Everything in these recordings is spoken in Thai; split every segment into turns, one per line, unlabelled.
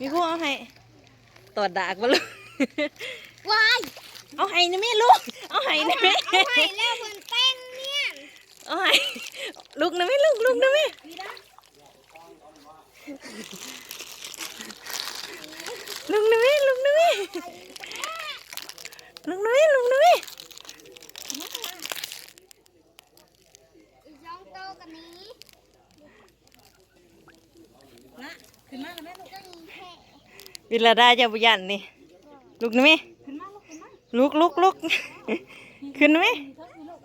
มีผู้เอาให้ตอดดากมาเลย
วาย
เอาให้นะแม่ลูก เอาให้นะแม่
เอาไห้แล้วมันแป้งเนี่ย
เอาให้ลูกนะแม่ลูกลูกนะแม่ลูกนะแม่ลูกนะแม่ลูกนะแม่ลูกนะแม่
อีกสองโตกันนี้
ละขึ้นมาแล้วแม่ลูก
ก็มีแค่
วิลาดาจะบุยันนี่ลูกนะแม่
ขึ้นมาลูกขึ้นมา
ลูกลูกลูกขึ้นนะแม่
มีเทิงมีลูก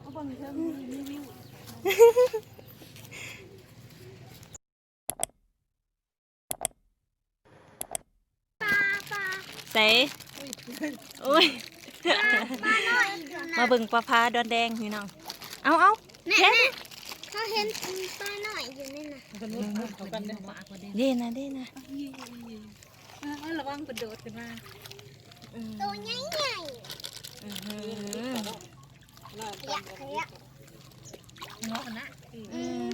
เอาเบิ่งเทิงมีมีวิว
ปลาปลา
ใส่โอ้ย
ปลาหน่อยอยู่นะ
มาเบิ่งปลาพาดอนแดงพี่น้อง เอาเอา
แม่
เฮ็ด
แม่เขาเห็นปลาหน่อยอยู่นี่นะ
กันลูกเขากันเด้อปากกว่าเด้อ
เด่นะเด่นะ
เออ ระวังกระโดดขึ้นมา
อืม
ตัวใหญ่ใหญ่
อื้อหือ
อยากขยัก
หัวคนนะ
อืม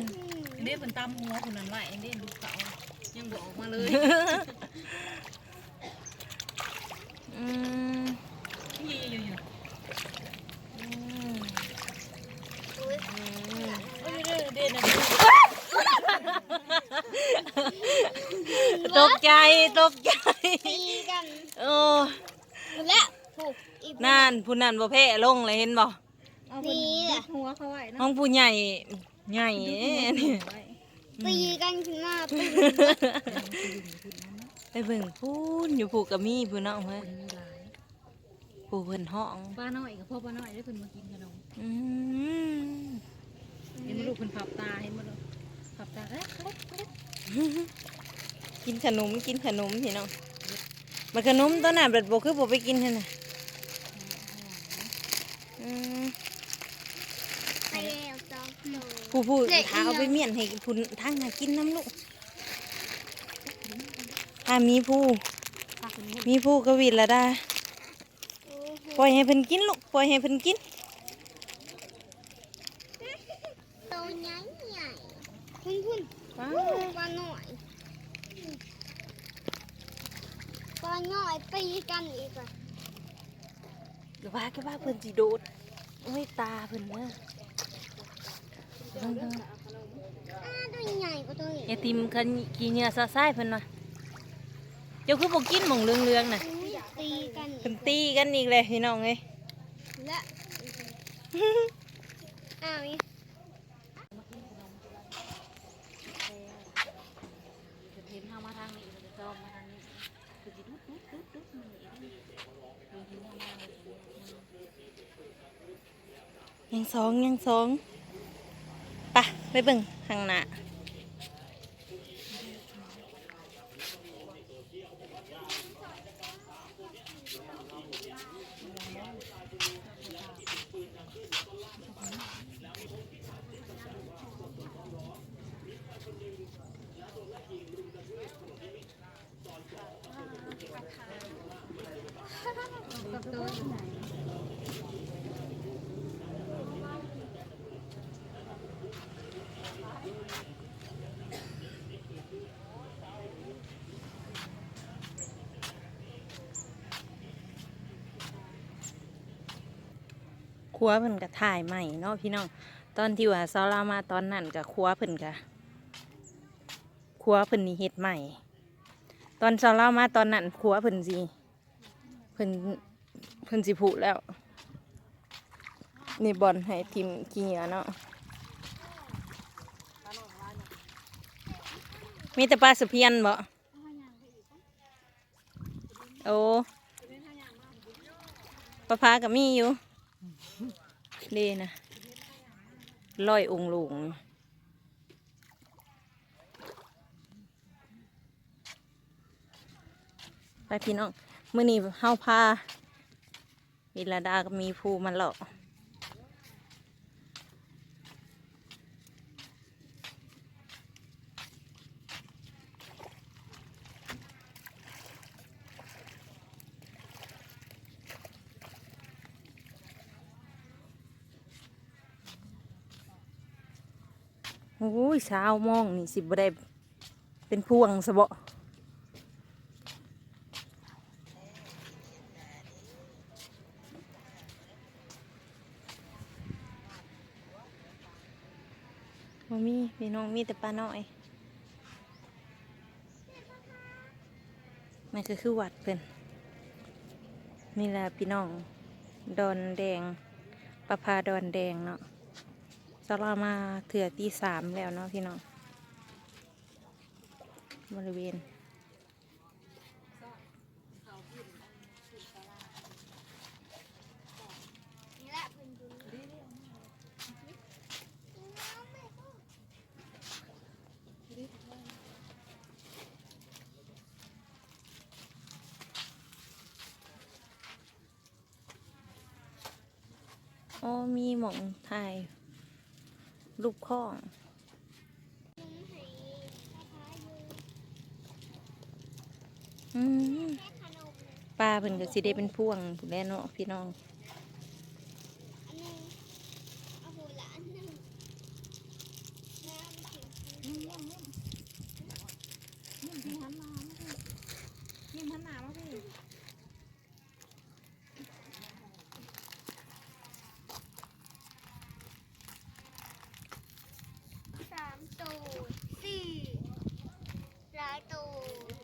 เด้เป็นตำหัวคนนั้นไหวเด้ดูเขายังบอกออกมาเลย
อืม
ยี่ยี่ยี่
อืม
อุ๊ย
เออเด้อเด้นะ
ตกใจตกใจ
ตีกัน
โอ้
และถูกอีก
นั่นผู้นั้นบ่แพ้ลงเลยเห็นบ่
เอาเป็นดึกหัวเขาไหวนะ
ห้องผู้ใหญ่ใหญ่เอ้นี่
ตีกันขึ้นมาตี
ไปเบิ่งพูนอยู่ผูกกับมีผู้น้องเพิ่นผู้เพิ่นห้อง
ป้าน้อยกับพ่อป้าน้อยได้เพิ่นมากินขนม
อืม
เห็นมาลูกเพิ่นผับตาเห็นมาลูกผับตาเอ๊ะเอ๊ะเอ๊ะ
กินขนมกินขนมพี่น้องมาขนมตอนนั้นแบบบ่คือบ่ไปกินหั่นน่ะอืม
ไปแล้วสองโต
ผู้ผู้
เด็ก
ถ้าเอาไปเมียนให้ผู้ทางน่ะกินน้ำลูกถ้ามีผู้
ปากคนนี้
มีผู้ก็วิดละได้
โอ้โห
ปล่อยให้เพิ่นกินลูกปล่อยให้เพิ่นกิน
ตัวใหญ่ใหญ่พุ่นพุ่น
ว้า
ปลาหน่อย ปลาหน่อยตีกันอีกอะ
วว่าก็ว่าเพิ่นสิโดดโอ้ยตาเพิ่นเด้อเบิ่ง
อ้าตัวใหญ่กว่าตัว
ๆ
อีก
ไอติมคันขี้เหงื่อซะซ้ายเพิ่นว่าเจ้าคือบ่กินหม่องเรืองๆน่ะ
อุ๊ยตีกันอี
เพิ่น
ก
ตีกันอีกเลยพี่น้องเอ้ย
และอ้าวนี่
เห็นเข้ามาทางนี้จะจอมมาทางนี้คือสิดุดดุดดุดดุดมันอีกนี่เห็นเข้ามาเลย
ยังสองยังสองไปะไปเบิ่งข้างหน้า วเพิ่นก็ถ่ายใหม่เนาะพี่น้องตอนที่ว่าซาลามาตอนนั้นก็ครัวเพิ่นก็ครัวเพิ่นนี่เฮ็ดใหม่ ตอนซาลามาตอนนั้นครัวเพิ่นสิเพิ่นเพิ่นสิผุแล้ว นี่บอลให้ทีมขี้เหียเนาะมีแต่ปลาสุเพียนบ่โอ้ปลาพากับมีอยู่ ดีนะลอยองหลงไปพี่น้องมื่อนี้เฮาพาวิลาดาก็มีภูมันหรอก อ้ยเช้ามองนี่สิบได้เป็นพวงสบะมมีพี่น้องมีแต่ปลาน้อยมันก็คือวัดเพื่อนนี่แหละพี่น้อง ดอนแดงประพาดอนแดงเนาะ สลามาเถื่อตีสามแล้วเนาะพี่น้องบริเวณโอ้มีหมองถ่าย รูปข้อง
ลุงให้พ่อพาอยู่
อืม
แค่ขนมนะ
ปลาเพิ่นก็สิได้เป็นพ่วงผู้นแหล้วเนาะพี่น้อง
อันหนึงเอาหูละอันหนึงแล้วไปกิน
นิ่มนิ่มนิ่มนิ่มที่หันมาไม่ใช่นิ่มหันหน้ามาพี่
สามตูดสี่หลายตูด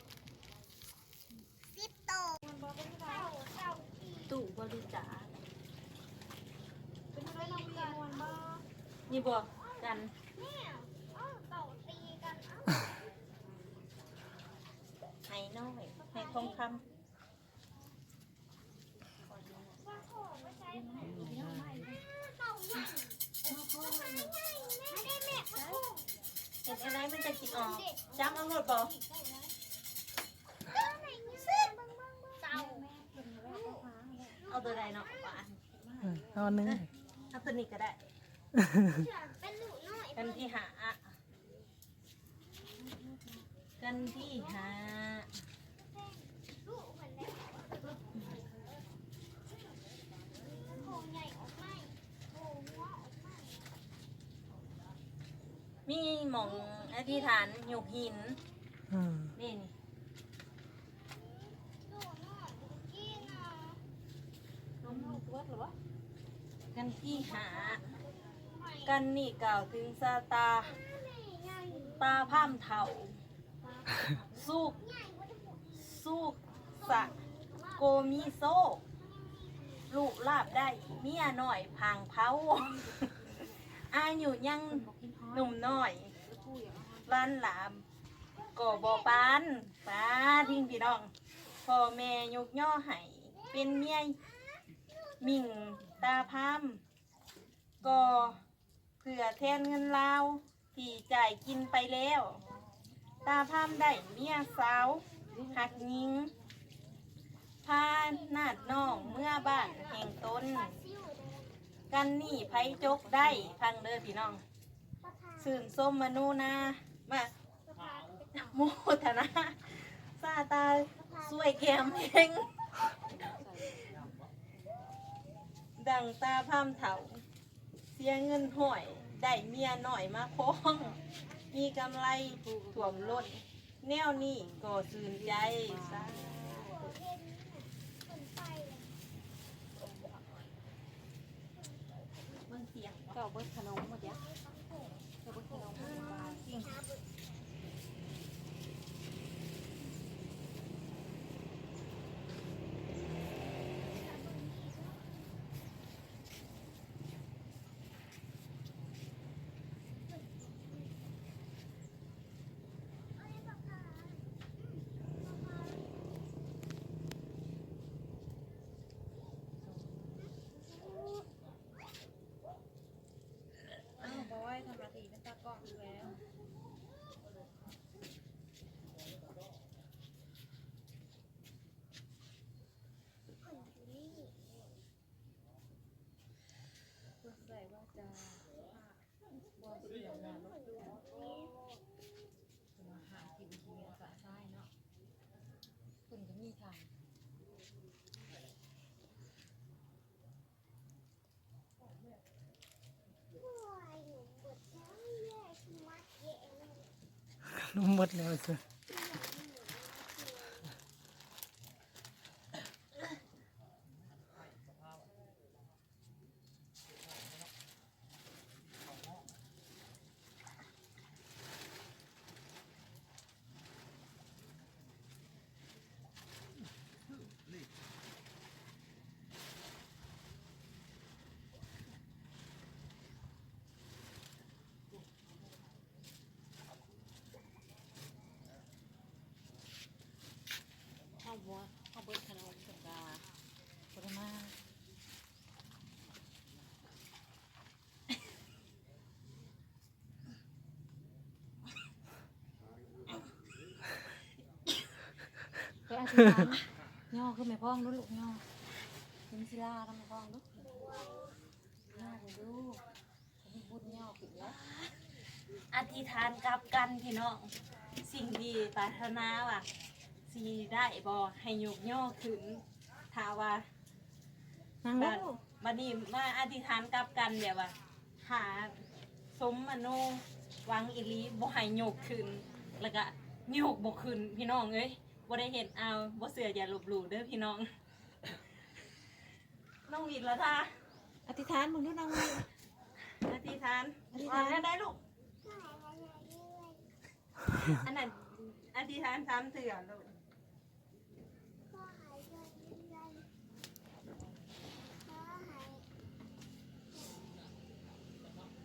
สิบตูดเต่าเต่าสี่
ตู้บริจาค
เป็นอะไรน้องกัน
นี่บ่กัน
แม่เอ้าเต่าตีกันเอ้า
ให้น้อยให้ทองค
ว่าโถไม่ใช่เต่าใหญ่เต่าใหญ่ไม่ได้แม่เขาโถำ
เห็นอะไรมันจะกินออกจำเอาหมดบ่
เต่าไหนเนี่ยเต่า
เอาตัวใดเนาะปลา
เอาอันหนึง
เอาตัวนี้ก็ได้
เป็นหนูน้อย
กันที่หากันที่หา
ลูกคนแล้วโถใหญ่ออกไม่โถหัวออกไม่
มีหมองอธิษฐานหยกหิน
อืม
นี่นี่
โถน้อยกินอะ
น้ำลูกวัดหรอวะ
กันที่หา กันนี่กล่าวถึงซาตา ตาพร่ำเถาสุก
ใหญ่กว่าทั้งหมด
สุกสะโกมีโซลูกลาบได้ เมียหน่อยพางเผาอายุยังหนุ่มหน้อยร้านหลามก่อบอปานป้าทิ้งพี่น้องพ่อแม่ยกย่อให้เป็นเมียมิ่งตาพามก็ เผื่อแทนเงินลาวที่จ่ายกินไปแล้ว ตาพามได้เมียสาว หักยิงพานาดน้องเมื่อบ้านแห่งตนกันนี่ไผจกได้พังเด้อพี่น้องสื่นส้มมนูนามาโมทนาซาตาสวยแกมเองดังตาพามเถา สียเงินห่อย ได้เมียหน่อยมาพ้อง มีกำไรถ่วมล้นแนวนี้ก็สื่นใจ
ซะเบิ่
งเสียง
เก่าเบิดขนมหมดยักษ์เก่าเบิดขนมหมดบาท
เสียง
อ้าวบอยทำหน้าที่เป็นตากล้องอยู่แล้วเพื่อใส่ว่าจะบอลเสียงนะรถตู้มาหากินทีภาษาใต้เนาะคุณก็มีทาง
โอ้ยหนูปวดท้องแย่ชะมัดแย่เลย
นุ่มหมดแล้วจ้ะ
เธิ
ษฐาน ย่อขึ้นไม่พ้องดูลูกย่อเป็นศิลาทำไม่พ้องดูย่อไปดูมีบุญย่อขึ้นแล้ว
อธิษฐานกับกันพี่น้องสิ่งดีปรารถนาว่ะสีได้บอให้ยกย่อขึ้นถ้าว่า
นั่ง
บัด
ลูก
บัดนี้มาอธิษฐานกับกันเดี๋ยวว่าหาสมมโนหวังอิลีบ่ให้ยกขึ้นแล้วก็ยกบ่ขึ้นพี่น้องเอ้ย บ่ได้เห็นเอาบ่เสืออย่าลบหลู่เด้อพี่น้อง น้องวิดแล้วท่า
อธิษฐานมึงดูนั่งเลย
อธิษฐาน
อธิษฐาน
ว่ได้ลูก อันนั้นอธิษฐานสามเถื่อลูก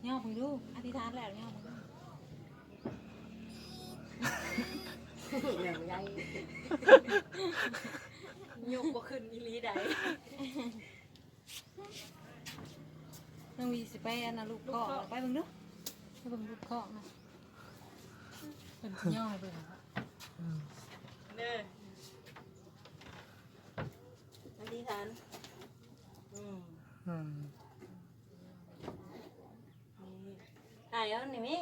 ย่อมึงดูอธิษฐานแล้วย่อมึงดู
ยกบ่ขึ้นอีหลีใด
น้องวีสิไปอันนะลูกกอกไปมึงดูไปเบิ่งลูกกอกนะเป็นสิย่อให้เบิ่งอะ
เด้ออธิษฐานอืม
อืม
นี่ถ่ายเอาหนิมิ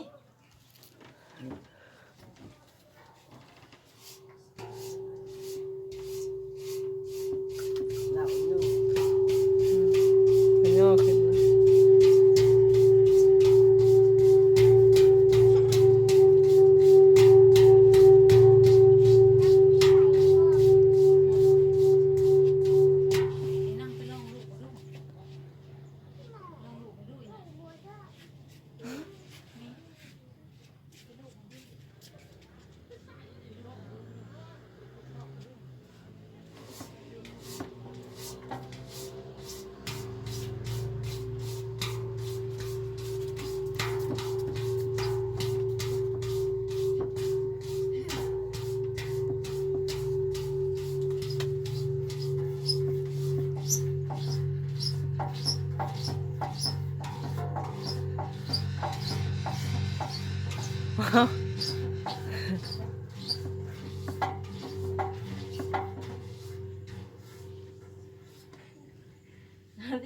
ท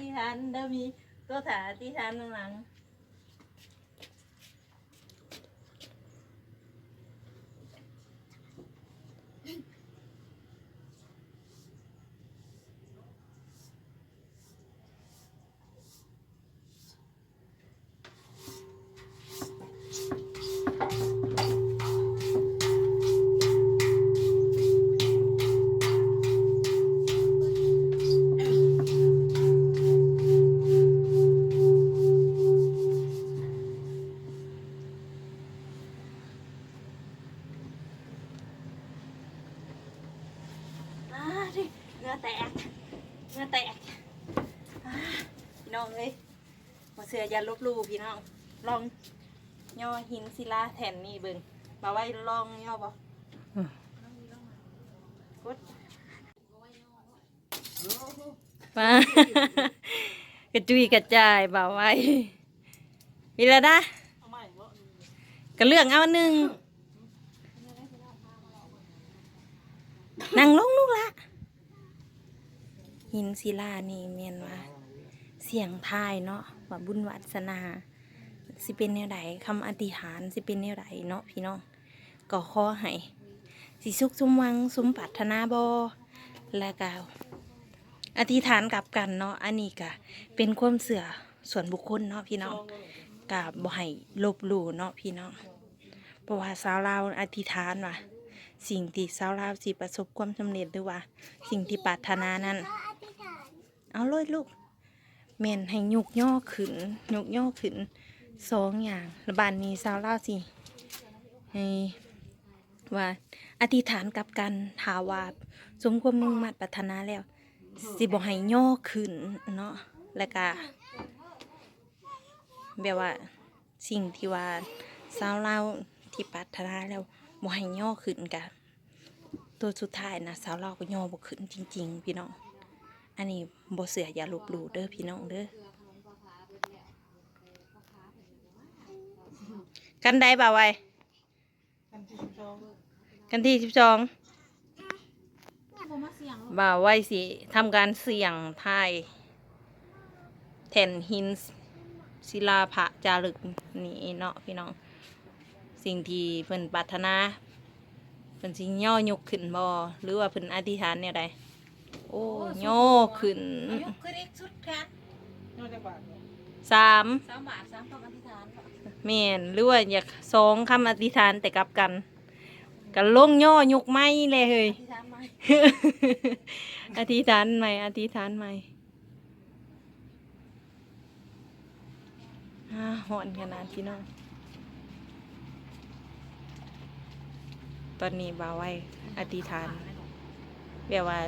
ี่
ทา
นเดิมมีตัวถาที่ทานข้างหลัง เหงือแตกเหงือแตกอ่าพี่น้องเอ้ยมาเสืออย่าลบหลู่พี่น้อง ลองย่อหินศิลาแผ่นนี่เบิ่งมาไว้ลองย่อบ่กดมากระจุยกระจายบ่าวไว้มีแล้วนะก็เลือกเอาอันหนึ่งนั่งลงลูกละ หินศิลานี่เมียนว่าเสียงทายเนาะว่าบุญวัสนา สิเป็นแนวใดคำอธิษฐานสิเป็นแนวใดเนาะพี่น้องก็ขอให้สิสุขสมวังสมปรารถนาบอและก็อธิษฐานกลับกันเนาะอันนี้ก็เป็นความเสื่อส่วนบุคคลเนาะพี่น้องกับบ่ให้ลบหลู่เนาะพี่น้องเพราะว่าสาวลาอธิษฐานว่า สิ่งที่สาวลาวสิประสบความสำเร็จหรือว่า สิ่งที่ปรารถนานั้น เอาเลยลูกเมนให้ยกย่อขึ้นยกย่อขึ้นสองอย่างแล้วบานนี้สาวลาวสิให้ว่าอธิษฐานกับกันถาวาสมความมุ่งมั่นปรารถนาแล้ว สิบอกให้ย่อขึ้นเนาะแล้วก็แบบว่าสิ่งที่ว่าสาวลาวที่ปรารถนาแล้ว บ่ให้ย่อขึ้นกันตัวสุดท้ายนะสาวลาวก็ย่อบ่ขึ้นจริง ๆ พี่น้อง อันนี้บ่เสืออย่าลบหลู่เด้อพี่น้องเด้อกันได้บ่าวไว้กันที่สิบสองบ่าวไว้สิทำการเสี่ยงทายแท่นหินศิลาพระจารึกนี่เนาะพี่น้อง สิ่งที่เพิ่นปรารถนาเพิ่นสิย่อยกขึ้นบ่หรือว่าเพิ่นอธิษฐานแนวใดโอ้ย่อขึ้น
อายุคือเด็กสุดค่ะ
นอกจากบาทเนี่ย
สาม
สามบาทสามคำอธิษฐานค่ะ
แม่นหรือว่าอยากสองคำอธิษฐานแต่กลับกันกันลงย่อยกไม้เลยเฮ้ย
อธิษฐานไหม
อธิษฐานใหม่อธิษฐานใหม่อ่าหอนขนาดพี่น้อง ตอนนี้บ่าวไว้อธิษฐานแบบว่า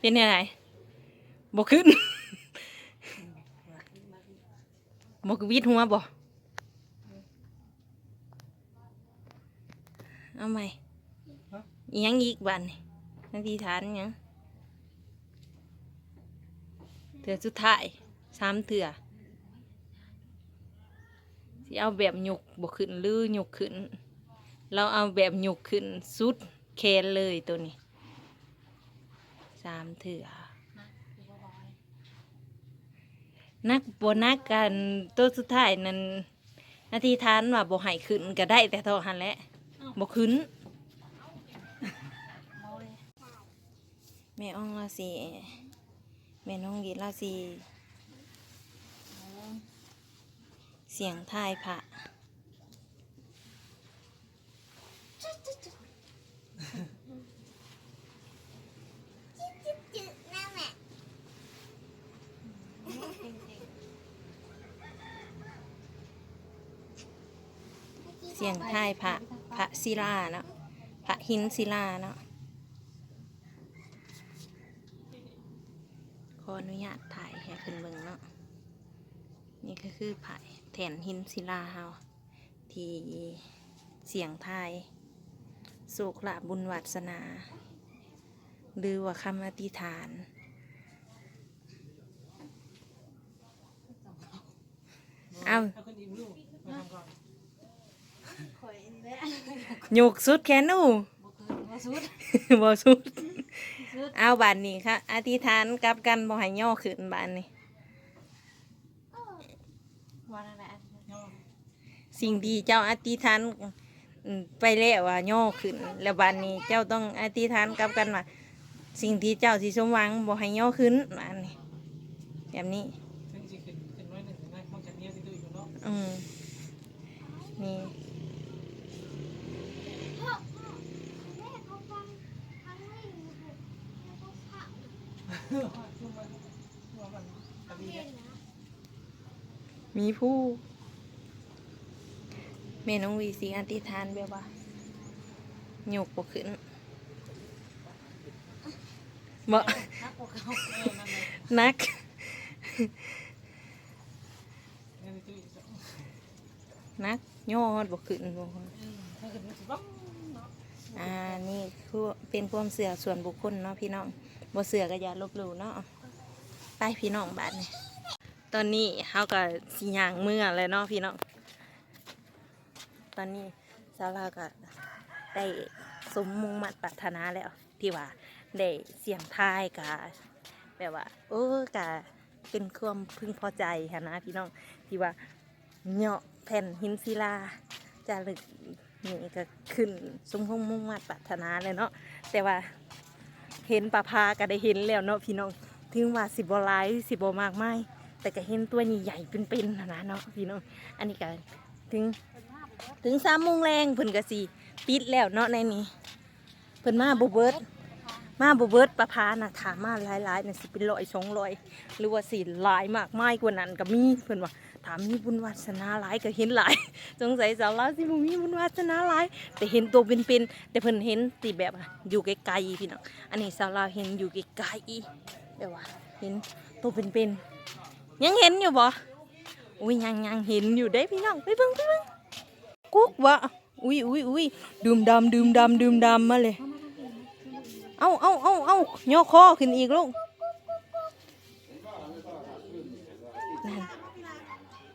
เป็นยังไงบขึ้นบกวิดหัวบ่เอาไหมอิหยังอีกบ้านนี่ นาทีฐานอิหยังเถื่อสุดท้ายสามเถื่อสิเอาแบบหยกบกขึ้นหรือหยกขึ้น เราเอาแบบหยกขึ้นสุดแขนเลยตัวนี้สามเถื่อนักบนักกันตัวสุดท้ายนั้นนาทีทานว่าบ่ให้ขึ้นก็ได้แต่เท่าหันแหละบ่ขึ้น
เอาเลย
แม่อ้องเราสิแม่น้องกีเราสิเสียงทายพระ
จืดนะแม่
เสียงทายพระพระศิลาเนาะพระหินศิลาเนาะขออ นุญาตถ่ายให้เพิ่นเบิ่งเนาะนี่ก็คือพระแทนหินศิลาเฮาที่เสียงทายสุขละบุญวัสนา หรือว่าคำอธิษฐาน เอา
เอาขึ้นอีกลูกมาทำก่อน
ข่อยนี่แหละ
หยกสุดแขนอู
บ่เคยบ่สุด
บ่สุด
สุด
เอาบานนี้ค่ะอธิษฐานกลับกันบ่ให้ย่อขึ้นบานนี้
วันอะไรอัน
ย่อ
สิ่งที่เจ้าอธิษฐานอืมไปแล้วว่าย่อขึ้น แล้วบานนี้เจ้าต้องอธิษฐานกลับกันว่าสิ่งที่เจ้าสิสมหวังบ่ให้ย่อขึ้นบานนี้แบบนี้
ซึ่งจะขึ้นขึ้นน้อยหนึ่งนะมองจากนี้สิดูอยู่เนาะ
อืมนี่
พ่อพ่อแม่เขาฟังฟังไม่อยู่แล้วก็พระ
ช่วงวันช่วงวันตะบี
เล่
เนี่ย
นนะ
มีผู้แม่น้องวีสิอธิษฐานแบบว่าหยกบ่ขึ้นบ่
นักกว่าเขา
เออนั่นเลย
นัก
นี่นคือจะ
นักยอดบ่ขึ้นบ่ขึ้น
อืมถ้าขึ้นมันจะบ้องเนาะ
อ่านี่คือเป็นความเสื่อส่วนบุคคลเนาะพี่น้อง บ่เสือก็อย่าลบหลู่เนาะไปพี่น้องบาดนี่ตอนนี้เฮาก็สิย่างเมื่อเลยเนาะพี่น้องตอนนี้สาลาก็ได้สมมุงมัดปรารถนาแล้ว ที่ว่าได้เสียงทายกะแบบว่าเออกะเป็นความพึงพอใจค่ะนะพี่น้องที่ว่าเหาะแผ่นหินศิลาจารึกนี่ก็ขึ้นสมคงมุ่งมาตรปรารถนาเลยเนาะแต่ว่า เห็นปลาพาก็ได้เห็นแล้วเนาะพี่น้อง ถึงว่าสิบหลายสิบมากไม่แต่ก็เห็นตัวใหญ่ๆเป็นๆนะนะเนาะพี่น้อง อันนี้ก็ถึงถึงสามโมงแรงเพิ่นก็สิปิดแล้วเนาะในนี้เพิ่นมาบุเบิร์ดมาบุเบิร์ดปลาพาน่ะถามมาหลายๆน่ะสิเป็นร้อยสองร้อยหรือว่าสิหลายมากไมายกว่านั้นก็มีเพิ่นว่า ถามมีบุญวาสนาหลายก็เห็นหลายสงสัยสาวลาวสิบ่มีบุญวาสนาหลายแต่เห็นตัวเป็นๆแต่เพิ่นเห็นตีแบบอยู่ไกลๆพี่น้องอันนี้สาวลาวเห็นอยู่ไกลๆแบบว่าเห็นตัวเป็นๆยังเห็นอยู่บ่อุ้ยยังยังเห็นอยู่ได้พี่น้องไปเบิ่งไปเบิ่งกุ๊กวะอุ้ยอุ้ยอุ้ยดื่มดำดื่มดำดื่มดำมาเลยเอาเอาเอาเอาย่อคอขึ้นอีกลูก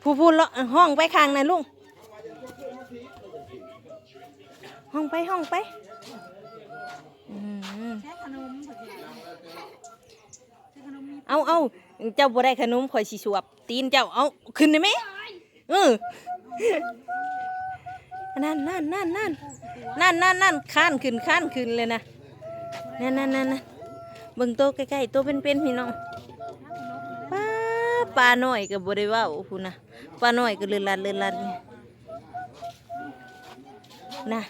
ผู้พูดละห้องไปข้างนะลุงห้องไปห้องไปอืม
แค่ขนมพอดีแค่ขนมมี
เอาเอาเจ้าบ่ได้ขนมข่อยสิสวบ ตีนเจ้าเอาขึ้นได้ไหมเออนั่นนั่นนั่นนั่นนั่นนั่นนั่นข้านขึ้นข้านขึ้นเลยนะนั่นนั่นนั่นนั่นเบิ่งโตวใกล้ๆโตเป็นๆพี่น้อง ปลาหน่อยก็บ่ได้เว้าพูนนะปลาหน่อยก็เลือนลันเลือนลันนี่นะ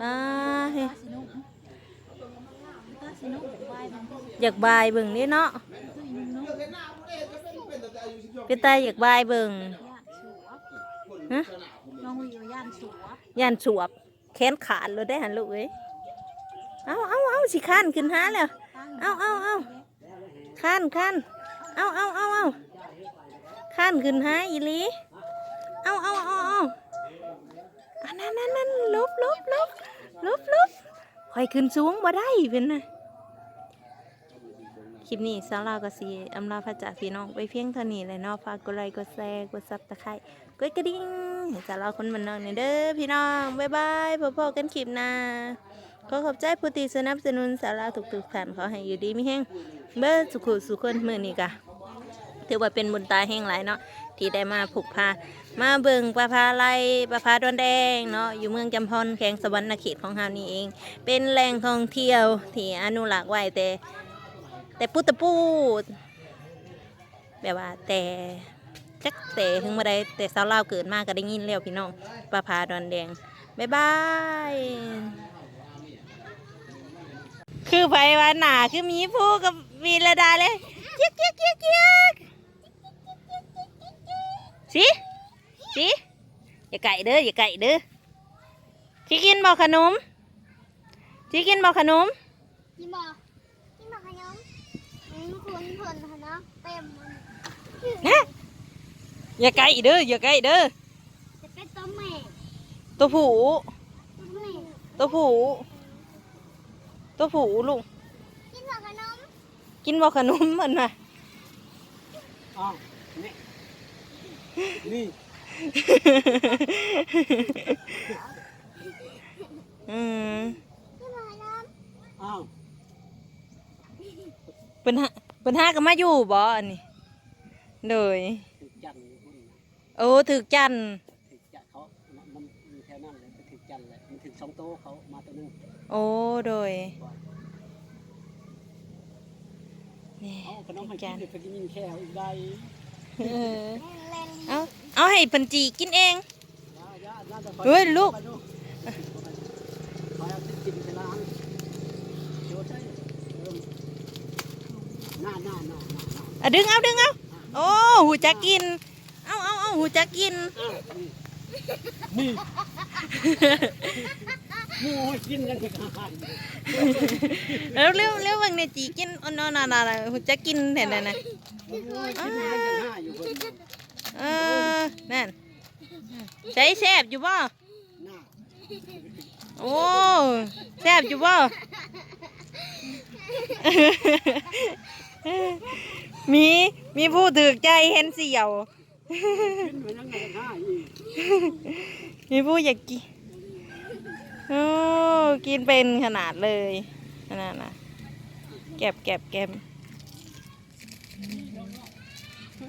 ป้าเฮ้ยอยากบายเบิ่งนี่เนาะเป็นตาอยากบายเบิ่งฮะ
น้องวิวย่านสวบ
ยันสวบแขนขาดเลยได้หันลูกเอ้ยเอาเอาเอาสิข้านขึ้นหาแล้วเอาเอา ข้านข้านเอาเอาเอาเอาข้านขึ้นหาอีลีเอาเอาเอาเอาอันนั้นนั่นนั่นลบลบลบลบลบคอยขึ้นสูงบ่ได้เป็นนะคลิปนี้สาวลาวกับสีอำลาพระจ่าพี่น้องไปเพียงเท่านี้เลยเนาะฝากกดไลค์กดแชร์กดซับตะไคร้กดกระดิ่งสาวลาวคนบันนองเนี่ยเด้อพี่น้อง บ๊ายบายพบกันคลิปหน้า ขอขอบใจผู้ที่สนับสนุนสาราทุกๆท่านขอให้อยู่ดีมีแห้งเบิดสุขุสุขคนมือนี้กะถือว่าเป็นบุญตาแห่งหลายเนาะที่ได้มาผูกพามาเบิ่งปลาพาไลปลาพาดอนแดงเนาะอยู่เมืองจำพรแขงสวรรณเขตของเฮานี่เอง เป็นแหล่งท่องเที่ยวที่อนุรักษ์ไว้แต่ แต่ปุตตะปูดแบบว่าแต่จักแต่ถึงมาได้แต่สาวลาวเกิดมาก็ได้ยินแล้วพี่น้องปลาพาดอนแดงบ๊ายบาย คือไปวันหนาคือมีผู้กับวีระดาเลยเกียกเกียกเกียกเกียกสิสิอย่าไก่เด้ออย่าไก่เด้อที่กินบอกขนมที่กินบอกขนม
กินบ่กินบ่ขนมอืมคุณเพิ่นขนมเต็ม
นะอย่าไก่เด้ออย่าไก่เด้อ
จะเป็นตัวแม่
ตัวผู
ตัวแม่
ตัวผู้ ตัวผูลุง
กินบ่ขนม
กินบอกขนมมันมา
อ้าวนี่นี่
อืม
กินบ่ขนม
อ้าว
เป็นหาเป็นหากันมาอยู่บ่อันนี้เลย
ถึกจันทร์พุ่นนะ
โอ้ถึกจันทร์
ถึกจันทร์เขามันมันแค่นั้นเลยไปถึกจันทร์เลยมันถึงสองโต๊ะเขามาตัวหนึง
โอ้โดยนี่
เอาขนม
ถึ
ให้
ก
กิ
จั
น
นทร์
เดี๋ยวไปกินแค่อีกได้
เออ
เล่น
เอาเอาให้เพันจีกินเอง
ย่าย่าน่าจะ
เฮ้ยลูก
ไปดูไปเอาที่กินไปล้างโชว์ใช่เออหน้าหน้าหน้าหน้าหน้า
อะดึงเอาดึงเอาโอ้หูจักกิน เอาเอาเอาหูจักกิน
อ้าวนี่นี่ หมูให้กินยังไงกัน
เร็วเร็วเร็วเบางเนี่ยจีกินอ๋อนอนนอนหูจักกินเห็นไหมนะ
กินยังยังห้าอยู่คน
เออนั่นใช้แซบอยู่บ่
หน้า
โอ้แซบอยู่บ่มีมีผู้ถือใจเห็นเสี่ยว
กินมันยังไงห้าอีก
มีผู้อยากกิน โอ้กินเป็นขนาดเลยขนาดน่ะแก็บแก็บแก็บ